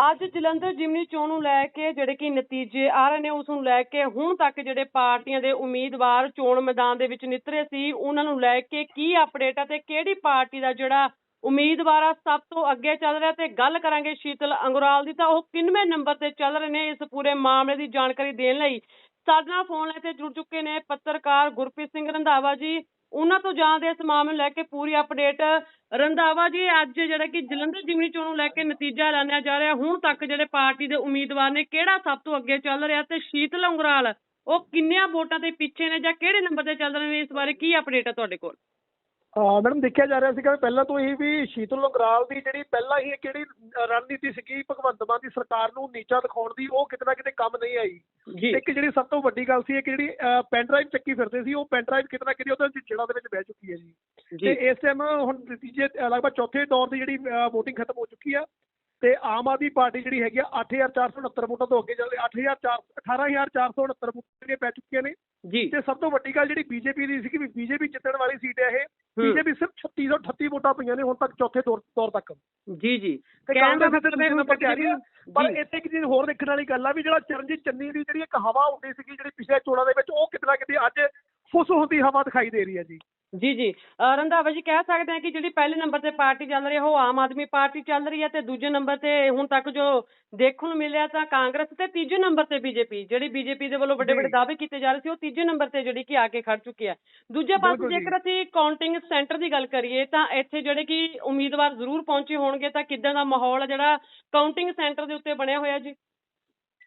ਅੱਜ ਜਲੰਧਰ ਜਿਮਨੀ ਚੋਣ ਨੂੰ ਲੈ ਕੇ ਜਿਹੜੇ ਕਿ ਨਤੀਜੇ ਆ ਰਹੇ ਨੇ, ਉਸ ਨੂੰ ਲੈ ਕੇ ਹੁਣ ਤੱਕ ਜਿਹੜੇ ਪਾਰਟੀਆਂ ਦੇ ਉਮੀਦਵਾਰ ਚੋਣ ਮੈਦਾਨ ਦੇ ਵਿੱਚ ਨਿਤਰੇ ਸੀ, ਉਹਨਾਂ ਨੂੰ ਲੈ ਕੇ ਕੀ ਅਪਡੇਟ ਹੈ ਤੇ ਕਿਹੜੀ ਪਾਰਟੀ ਦਾ ਜਿਹੜਾ ਉਮੀਦਵਾਰ ਆ, ਸਭ ਤੋਂ ਅੱਗੇ ਚੱਲ ਰਿਹਾ ਤੇ ਗੱਲ ਕਰਾਂਗੇ ਸ਼ੀਤਲ ਅੰਗਰਾਲ ਦੀ, ਤਾਂ ਉਹ ਕਿੰਨਵੇਂ ਨੰਬਰ ਤੇ ਚੱਲ ਰਹੇ ਨੇ ਇਸ ਪੂਰੇ ਮਾਮਲੇ ਦੀ ਜਾਣਕਾਰੀ ਦੇਣ ਲਈ। ਸਾਡੇ ਨਾਲ ਫੋਨ ਲਾਈਨ ਤੇ ਜੁੜ ਚੁੱਕੇ ਨੇ ਪੱਤਰਕਾਰ ਗੁਰਪ੍ਰੀਤ ਸਿੰਘ ਰੰਧਾਵਾ ਜੀ। ਉਹਨਾਂ ਤੋਂ ਜਾਣਦੇ ਹਾਂ ਇਸ ਮਾਮਲੇ ਨੂੰ ਲੈ ਕੇ ਪੂਰੀ ਅਪਡੇਟ ਰੰਧਾਵਾ ਜੀ, ਅੱਜ ਜਿਹੜਾ ਕਿ ਜਲੰਧਰ ਜਿਮਨੀ ਚੋਣ ਨੂੰ ਲੈ ਕੇ ਨਤੀਜਾ ਐਲਾਨਿਆ ਜਾ ਰਿਹਾ। ਹੁਣ ਤੱਕ ਜਿਹੜੇ ਪਾਰਟੀ ਦੇ ਉਮੀਦਵਾਰ ਨੇ, ਕਿਹੜਾ ਸਭ ਤੋਂ ਅੱਗੇ ਚੱਲ ਰਿਹਾ ਤੇ ਸ਼ੀਤਲ ਉਂਗਰਾਲ ਉਹ ਕਿੰਨਿਆਂ ਵੋਟਾਂ ਤੇ ਪਿੱਛੇ ਨੇ ਜਾਂ ਕਿਹੜੇ ਨੰਬਰ ਤੇ ਚੱਲ ਰਹੇ ਨੇ ਇਸ ਬਾਰੇ ਕੀ ਅਪਡੇਟ ਹੈ ਤੁਹਾਡੇ ਕੋਲ? ਹਾਂ ਮੈਡਮ, ਦੇਖਿਆ ਜਾ ਰਿਹਾ ਸੀਗਾ ਪਹਿਲਾਂ ਤੋਂ ਹੀ ਵੀ ਸ਼ੀਤਲ ਨਗਰਾਲ ਦੀ ਜਿਹੜੀ ਪਹਿਲਾਂ ਹੀ ਕਿਹੜੀ ਰਣਨੀਤੀ ਸੀਗੀ ਭਗਵੰਤ ਮਾਨ ਦੀ ਸਰਕਾਰ ਨੂੰ ਨੀਚਾ ਦਿਖਾਉਣ ਦੀ, ਉਹ ਕਿਤੇ ਨਾ ਕਿਤੇ ਕੰਮ ਨਹੀਂ ਆਈ। ਇੱਕ ਜਿਹੜੀ ਸਭ ਤੋਂ ਵੱਡੀ ਗੱਲ ਸੀ ਇੱਕ ਜਿਹੜੀ ਪੈਨ ਡਰਾਈਵ ਚੱਕੀ ਫਿਰਦੇ ਸੀ ਉਹ ਪੈਨ ਡਰਾਈਵ ਕਿਤੇ ਨਾ ਕਿਤੇ ਉਹਦੇ ਜਿਹੜਾ ਦੇ ਵਿੱਚ ਬਹਿ ਚੁੱਕੀ ਹੈ ਜੀ। ਤੇ ਇਸ ਟਾਈਮ ਹੁਣ ਨਤੀਜੇ ਲਗਭਗ ਚੌਥੇ ਦੌਰ ਦੀ ਜਿਹੜੀ VOTING ਖਤਮ ਹੋ ਚੁੱਕੀ ਆ। ਤੇ ਆਮ ਆਦਮੀ ਪਾਰਟੀ ਜਿਹੜੀ ਹੈਗੀ ਆ 8469 ਵੋਟਾਂ ਤੋਂ ਅੱਗੇ ਚੱਲ 8400 18469 ਵੋਟਾਂ ਪੈ ਚੁੱਕੀਆਂ ਨੇ। ਜੀ। ਤੇ ਸਭ ਤੋਂ ਵੱਡੀ ਗੱਲ ਜਿਹੜੀ ਬੀਜੇਪੀ ਦੀ ਸੀ ਕਿ ਬੀਜੇਪੀ ਜਿੱਤਣ ਵਾਲੀ ਸੀਟ ਹੈ ਇਹ। ਬੀਜੇਪੀ ਸਿਰਫ 3638 ਵੋਟਾਂ ਪਈਆਂ ਨੇ ਹੁਣ ਤੱਕ ਚੌਥੇ ਦੌਰ ਤੱਕ। ਜੀ ਜੀ। ਦਾ ਕਾਂਗਰਸ ਦੇ ਨੰਬਰ ਆ। ਰਹੀ ਹੈ ਪਰ। ਇੱਥੇ ਇੱਕ ਚੀਜ਼ ਹੋਰ ਦੇਖਣ ਵਾਲੀ ਗੱਲ ਆ ਵੀ ਜਿਹੜਾ ਚਰਨਜੀਤ ਚੰਨੀ ਦੀ ਜਿਹੜੀ ਇੱਕ ਹਵਾ ਹੁੰਦੀ ਸੀਗੀ ਜਿਹੜੀ ਪਿਛਲੇ ਚੋਣਾਂ ਦੇ ਵਿੱਚ ਉਹ ਕਿਤੇ ਨਾ ਕਿਤੇ ਅੱਜ ਫੁੱਸ ਹੁੰਦੀ ਹਵਾ ਦਿਖਾਈ ਦੇ ਰਹੀ ਹੈ ਜੀ। ਜੀ ਜੀ ਰੰਧਾਵਾ ਜੀ ਕਹਿ ਸਕਦੇ ਹਾਂ ਕਿ ਜਿਹੜੀ ਪਹਿਲੇ ਨੰਬਰ ਤੇ ਪਾਰਟੀ ਚੱਲ ਰਹੀ ਹੈ ਉਹ ਆਮ ਆਦਮੀ ਪਾਰਟੀ ਚੱਲ ਰਹੀ ਹੈ ਤੇ ਦੂਜੇ ਨੰਬਰ ਤੇ ਹੁਣ ਤੱਕ ਜੋ ਦੇਖਣ ਨੂੰ ਮਿਲਿਆ ਤਾਂ ਕਾਂਗਰਸ ਤੇ ਤੀਜੇ ਨੰਬਰ ਤੇ ਬੀਜੇਪੀ ਜਿਹੜੀ ਬੀਜੇਪੀ ਦੇ ਵੱਲੋਂ ਵੱਡੇ। ਵੱਡੇ ਦਾਅਵੇ ਕੀਤੇ ਜਾ ਰਹੇ ਸੀ ਉਹ ਤੀਜੇ ਨੰਬਰ ਤੇ ਜਿਹੜੀ ਕਿ ਆ ਕੇ ਖੜ ਚੁੱਕੀ ਹੈ ਦੂਜੇ ਪਾਸੇ। ਜੇਕਰ ਅਸੀਂ ਕਾਊਂਟਿੰਗ ਸੈਂਟਰ ਦੀ ਗੱਲ ਕਰੀਏ ਤਾਂ ਇੱਥੇ ਜਿਹੜੇ ਕਿ ਉਮੀਦਵਾਰ ਜ਼ਰੂਰ ਪਹੁੰਚੇ ਹੋਣਗੇ ਤਾਂ ਕਿੱਦਾਂ ਦਾ ਮਾਹੌਲ ਹੈ ਜਿਹੜਾ ਕਾਊਂਟਿੰਗ ਸੈਂਟਰ ਦੇ ਉੱਤੇ ਬਣਿਆ ਹੋਇਆ ਜੀ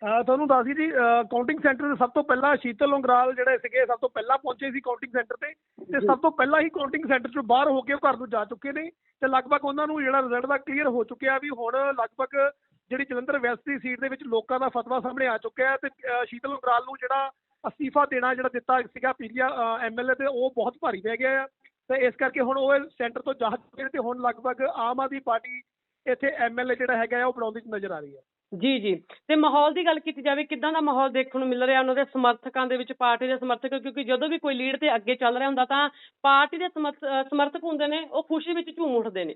ਤੁਹਾਨੂੰ ਦੱਸ ਦਈ ਜੀ ਕਾਊਂਟਿੰਗ ਸੈਂਟਰ ਸਭ ਤੋਂ ਪਹਿਲਾਂ ਸ਼ੀਤਲ ਉਂਗਰਾਲ ਜਿਹੜੇ ਸੀਗੇ, ਸਭ ਤੋਂ ਪਹਿਲਾਂ ਪਹੁੰਚੇ ਸੀ ਕਾਊਂਟਿੰਗ ਸੈਂਟਰ ਤੇ ਤੇ ਸਭ ਤੋਂ ਪਹਿਲਾਂ ਹੀ ਕਾਊਂਟਿੰਗ ਸੈਂਟਰ ਚੋਂ ਬਾਹਰ ਹੋ ਕੇ ਉਹ ਘਰ ਨੂੰ ਜਾ ਚੁੱਕੇ ਨੇ ਤੇ ਲਗਭਗ ਉਹਨਾਂ ਨੂੰ ਜਿਹੜਾ ਰਿਜ਼ਲਟ ਦਾ ਕਲੀਅਰ ਹੋ ਚੁੱਕਿਆ ਵੀ ਹੁਣ ਲਗਭਗ ਜਿਹੜੀ ਜਲੰਧਰ ਵੈਸਟ ਦੀ ਸੀਟ ਦੇ ਵਿੱਚ ਲੋਕਾਂ ਦਾ ਫਤਵਾ ਸਾਹਮਣੇ ਆ ਚੁੱਕਿਆ ਹੈ ਤੇ ਸ਼ੀਤਲ ਉਂਗਰਾਲ ਨੂੰ ਜਿਹੜਾ ਅਸਤੀਫਾ ਦੇਣਾ ਜਿਹੜਾ ਦਿੱਤਾ ਸੀਗਾ ਪੀਲੀਆ ਐਮਐਲਏ ਤੇ ਉਹ ਬਹੁਤ ਭਾਰੀ ਪੈ ਗਿਆ ਆ। ਤੇ ਇਸ ਕਰਕੇ ਹੁਣ ਉਹ ਸੈਂਟਰ ਤੋਂ ਜਾ ਚੁੱਕੇ ਨੇ ਤੇ ਹੁਣ ਲਗਭਗ ਆਮ ਆਦਮੀ ਪਾਰਟੀ ਇੱਥੇ ਐਮਐਲਏ ਜਿਹੜਾ ਹੈਗਾ ਆ, ਉਹ ਬਣਾਉਂਦੀ ਨਜ਼ਰ ਆ ਰਹੀ ਹੈ। ਜੀ ਜੀ। ਤੇ ਮਾਹੌਲ ਦੀ ਗੱਲ ਕੀਤੀ ਜਾਵੇ, ਕਿੱਦਾਂ ਦਾ ਮਾਹੌਲ ਦੇਖਣ ਨੂੰ ਮਿਲ ਰਿਹਾ ਉਹਨਾਂ ਦੇ ਸਮਰਥਕਾਂ ਦੇ ਵਿੱਚ, ਪਾਰਟੀ ਦੇ ਸਮਰਥਕ? ਕਿਉਂਕਿ ਜਦੋਂ ਵੀ ਕੋਈ ਲੀਡ ਤੇ ਅੱਗੇ ਚੱਲ ਰਿਹਾ ਹੁੰਦਾ ਤਾਂ ਪਾਰਟੀ ਦੇ ਸਮਰਥ- ਸਮਰਥਕ ਹੁੰਦੇ ਨੇ, ਉਹ ਖੁਸ਼ੀ ਵਿੱਚ ਝੂਮ ਉੱਠਦੇ ਨੇ।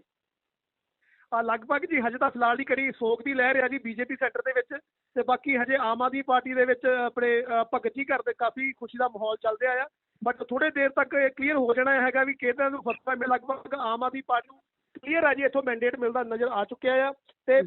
ਆ ਲਗਭਗ ਜੀ, ਹਜੇ ਤਾਂ ਫਿਲਹਾਲ ਦੀ ਕੜੀ ਸੋਗ ਦੀ ਲਹਿਰ ਆ ਜੀ ਬੀਜੇਪੀ ਸੈਂਟਰ ਦੇ ਵਿੱਚ। ਤੇ ਬਾਕੀ ਹਜੇ ਆਮ ਆਦਮੀ ਪਾਰਟੀ ਦੇ ਵਿੱਚ ਆਪਣੇ ਭਗਤ ਜੀ ਘਰ ਦੇ ਕਾਫੀ ਖੁਸ਼ੀ ਦਾ ਮਾਹੌਲ ਚੱਲ ਰਿਹਾ ਆ। ਬਟ ਥੋੜੇ ਦੇਰ ਤੱਕ ਇਹ ਕਲੀਅਰ ਹੋ ਜਾਣਾ ਹੈਗਾ ਵੀ ਕਿਹਨਾਂ ਨੂੰ ਫਸਦਾ ਮਿਲ ਲਗਭਗ ਆਮ ਆਦਮੀ ਪਾਰਟੀ ਨੂੰ ਕਲੀਅਰ ਆ ਜੀ, ਇੱਥੋਂ ਮੈਂਡੇਟ ਮਿਲਦਾ ਨਜ਼ਰ ਆ ਚੁੱਕਿਆ ਆ। ਤੇ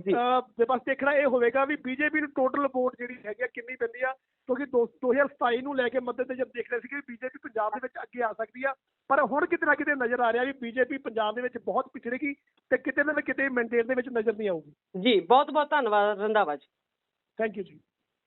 ਤੇ ਬਸ ਦੇਖਣਾ ਇਹ ਹੋਵੇਗਾ ਵੀ ਬੀਜੇਪੀ ਨੂੰ ਟੋਟਲ ਵੋਟ ਜਿਹੜੀ ਹੈਗੀ ਆ ਕਿੰਨੀ ਪੈਂਦੀ ਆ ਕਿਉਂਕਿ ਦੋ- 2027 ਨੂੰ ਲੈ ਕੇ ਮੱਦੇ ਤੇ ਜਦ ਦੇਖ ਰਹੇ ਸੀ ਕਿ ਬੀਜੇਪੀ ਪੰਜਾਬ ਦੇ ਵਿੱਚ ਅੱਗੇ ਆ ਸਕਦੀ ਆ ਪਰ ਹੁਣ ਕਿਤੇ ਨਾ ਕਿਤੇ ਨਜ਼ਰ ਆ ਰਿਹਾ ਵੀ ਬੀਜੇਪੀ ਪੰਜਾਬ ਦੇ ਵਿੱਚ ਬਹੁਤ ਪਿਛੜੇਗੀ ਤੇ ਕਿਤੇ ਨਾ ਕਿਤੇ ਮੈਂਡੇਟ ਦੇ ਵਿੱਚ ਨਜ਼ਰ ਨਹੀਂ ਆਊਗੀ। ਜੀ ਬਹੁਤ ਬਹੁਤ ਧੰਨਵਾਦ ਰੰਧਾਵਾ ਜੀ। ਥੈਂਕ ਯੂ ਜੀ।